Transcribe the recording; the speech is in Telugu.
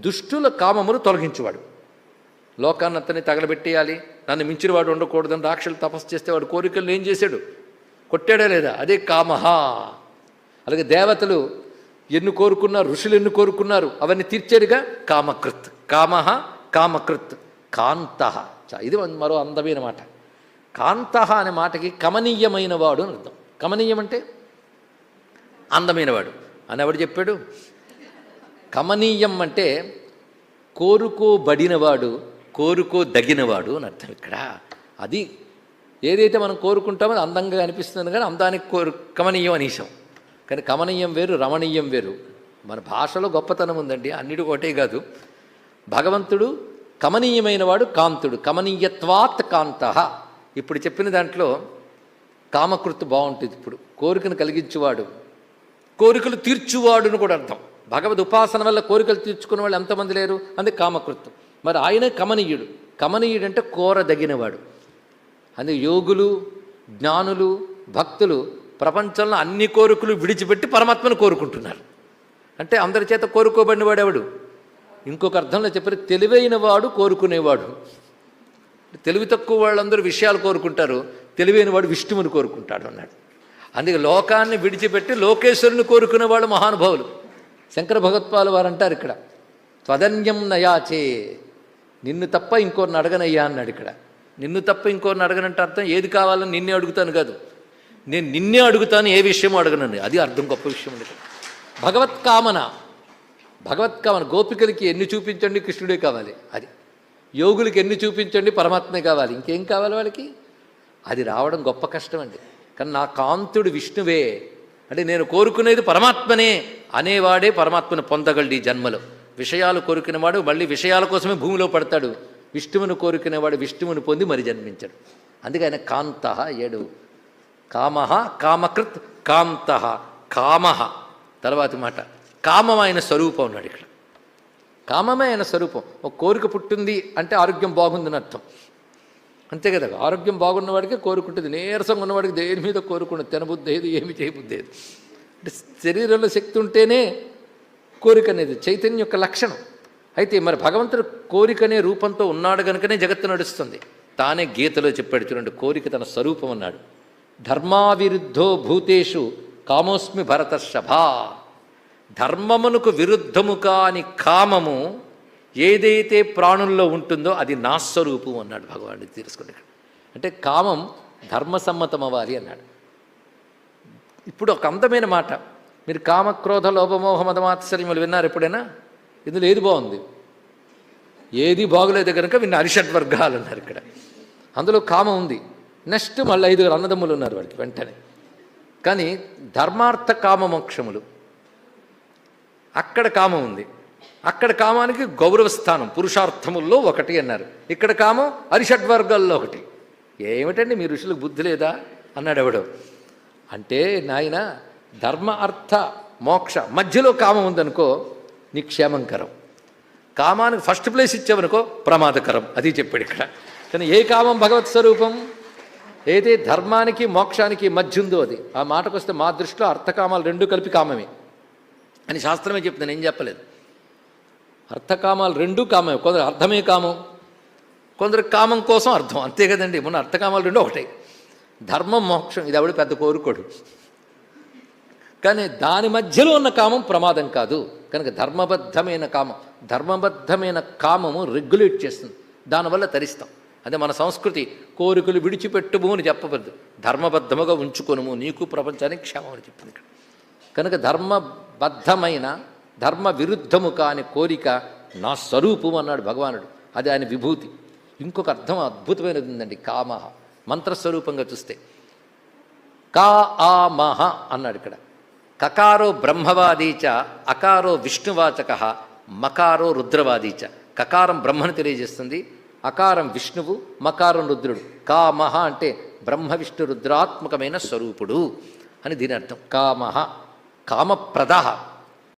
దుష్టుల కామమును తొలగించువాడు. లోకాన్నంతని తగలబెట్టేయాలి. నన్ను మించిన వాడు ఉండకూడదని రాక్షలు తపస్సు చేస్తే వాడు కోరికలు ఏం చేశాడు? కొట్టాడా లేదా? అదే కామహ. అలాగే దేవతలు ఎన్ని కోరుకున్నారు ఋషులు ఎన్ని కోరుకున్నారు అవన్నీ తీర్చారుగా కామకృత్. కామహ కామకృత్. కాంత. ఇది మరో అందమైన మాట. కాంత అనే మాటకి కమనీయమైన వాడు అని అర్థం. కమనీయం అంటే అందమైనవాడు. అని ఎవడు చెప్పాడు? కమనీయం అంటే కోరుకోబడినవాడు కోరుకోదగినవాడు అని అర్థం ఇక్కడ. అది ఏదైతే మనం కోరుకుంటామో అది అందంగా అనిపిస్తుంది కానీ అందానికి కోరు కమనీయం అనీసం కానీ కమనీయం వేరు రమణీయం వేరు. మన భాషలో గొప్పతనం ఉందండి అన్నిటి ఒకటే కాదు. భగవంతుడు కమనీయమైన వాడు కాంతుడు కమనీయత్వాత్ కాంత. ఇప్పుడు చెప్పిన దాంట్లో కామకృత్ బాగుంటుంది ఇప్పుడు. కోరికను కలిగించువాడు కోరికలు తీర్చువాడును కూడా అర్థం. భగవద్ ఉపాసన వల్ల కోరికలు తీర్చుకున్న వాళ్ళు ఎంతమంది లేరు? అందుకే కామకృత్వం మరి ఆయనే కమనీయుడు. కమనీయుడు అంటే కోరదగినవాడు. అందుకే యోగులు జ్ఞానులు భక్తులు ప్రపంచంలో అన్ని కోరికలు విడిచిపెట్టి పరమాత్మను కోరుకుంటున్నారు. అంటే అందరి చేత కోరుకోబడిన వాడెవడు ఇంకొక అర్థంలో చెప్పారు తెలివైన వాడు కోరుకునేవాడు. తెలివి తక్కువ వాళ్ళందరూ విషయాలు కోరుకుంటారు తెలివైన వాడు విష్ణువుని కోరుకుంటాడు అన్నాడు. అందుకే లోకాన్ని విడిచిపెట్టి లోకేశ్వరుని కోరుకునే వాళ్ళు మహానుభావులు. శంకర భగవత్పాలు వారు అంటారు ఇక్కడ. త్వదన్యం నయాచే. నిన్ను తప్ప ఇంకోరిని అడగనయ్యా అన్నాడు ఇక్కడ. నిన్ను తప్ప ఇంకోరిని అడగనంటే అర్థం ఏది కావాలని నిన్నే అడుగుతాను కాదు. నేను నిన్నే అడుగుతాను ఏ విషయమో అడగనండి అది అర్థం గొప్ప విషయం అండి. భగవత్కామన భగవత్కామన గోపికలకి ఎన్ని చూపించండి కృష్ణుడే కావాలి. అది. యోగులకి ఎన్ని చూపించండి పరమాత్మే కావాలి. ఇంకేం కావాలి వాళ్ళకి? అది రావడం గొప్ప కష్టం అండి. కానీ నా కాంతుడు విష్ణువే. అంటే నేను కోరుకునేది పరమాత్మనే. అనేవాడే పరమాత్మను పొందగలడు ఈ జన్మలో. విషయాలు కోరుకునేవాడు మళ్ళీ విషయాల కోసమే భూమిలో పడతాడు. విష్ణువును కోరుకునేవాడు విష్ణువుని పొంది మరి జన్మించాడు. అందుకే ఆయన కాంత ఏడు. కామ కామకృత్ కాంత కామ. తర్వాతి మాట కామం ఆయన స్వరూపం ఉన్నాడు ఇక్కడ. కామమే ఆయన స్వరూపం. ఒక కోరిక పుట్టింది అంటే ఆరోగ్యం బాగుందని అర్థం. అంతే కదా ఆరోగ్యం బాగున్నవాడికే కోరుకుంటుంది. నీరసంగా ఉన్నవాడికి దేని మీద కోరుకున్నది తినబుద్ధి ఏది ఏమి చేయబుద్ధి అంటే శరీరంలో శక్తి ఉంటేనే కోరిక అనేది చైతన్యం యొక్క లక్షణం. అయితే మరి భగవంతుడు కోరిక అనే రూపంతో ఉన్నాడు కనుకనే జగత్తు నడుస్తుంది. తానే గీతలో చెప్పాడు చూడండి కోరిక తన స్వరూపం అన్నాడు. ధర్మావిరుద్ధో భూతేషు కామోస్మి భరతర్షభా ధర్మమునకు విరుద్ధము కాని కామము ఏదైతే ప్రాణుల్లో ఉంటుందో అది నా స్వరూపం అన్నాడు భగవానుడు. తెలుసుకోండి అంటే కామం ధర్మసమ్మతం అవ్వాలి అన్నాడు. ఇప్పుడు ఒక అందమైన మాట. మీరు కామక్రోధ లోపమోహ మదమాత్సర్యములు విన్నారు ఎప్పుడైనా? ఇందులో ఏది బాగుంది? ఏది బాగులేదు కనుక విన్న అరిషడ్ వర్గాలు అన్నారు ఇక్కడ. అందులో కామం ఉంది. నెక్స్ట్ మళ్ళీ ఐదుగురు అన్నదమ్ములు ఉన్నారు వాడికి వెంటనే. కానీ ధర్మార్థ కామ మోక్షములు. అక్కడ కామం ఉంది. అక్కడ కామానికి గౌరవ స్థానం పురుషార్థముల్లో ఒకటి అన్నారు. ఇక్కడ కామం అరిషడ్వర్గాల్లో ఒకటి. ఏమిటండి మీ ఋషులకు బుద్ధి లేదా? అన్నాడు ఎవడో. అంటే నాయన ధర్మ అర్థ మోక్ష మధ్యలో కామం ఉందనుకో నీ క్షేమంకరం కామానికి ఫస్ట్ ప్లేస్ ఇచ్చావనుకో ప్రమాదకరం. అది చెప్పాడు ఇక్కడ. కానీ ఏ కామం భగవత్ స్వరూపం? ఏదైతే ధర్మానికి మోక్షానికి మధ్య ఉందో అది. ఆ మాటకు వస్తే మా దృష్టిలో అర్థకామాలు రెండు కలిపి కామమే. అని శాస్త్రమే చెప్తుంది నేను చెప్పలేదు. అర్థకామాలు రెండు కామమే. కొందరు అర్థమే కామం కొందరు కామం కోసం అర్థం. అంతే కదండి. మొన్న అర్థకామాలు రెండు ఒకటే. ధర్మం మోక్షం ఇది ఎవడు పెద్ద కోరుకోడు. కానీ దాని మధ్యలో ఉన్న కామం ప్రమాదం కాదు. కనుక ధర్మబద్ధమైన కామం ధర్మబద్ధమైన కామము రెగ్యులేట్ చేస్తుంది. దానివల్ల తరిస్తాం. అదే మన సంస్కృతి కోరికలు విడిచిపెట్టుము అని చెప్పవద్దు ధర్మబద్ధముగా ఉంచుకొనుము. నీకు ప్రపంచానికి క్షేమం అని చెప్పింది ఇక్కడ. కనుక ధర్మబద్ధమైన ధర్మ విరుద్ధము కాని కోరిక నా స్వరూపం అన్నాడు భగవానుడు. అది ఆయన విభూతి. ఇంకొక అర్థం అద్భుతమైనది ఉందండి కామ మంత్రస్వరూపంగా చూస్తే. కా ఆ మహ అన్నాడు ఇక్కడ. కకారో బ్రహ్మవాదీచ అకారో విష్ణువాచక మకారో రుద్రవాదీచ. కకారం బ్రహ్మను తెలియజేస్తుంది. అకారం విష్ణువు మకారం రుద్రుడు. కామహ అంటే బ్రహ్మ విష్ణు రుద్రాత్మకమైన స్వరూపుడు అని దీని అర్థం. కామహ కామప్రద.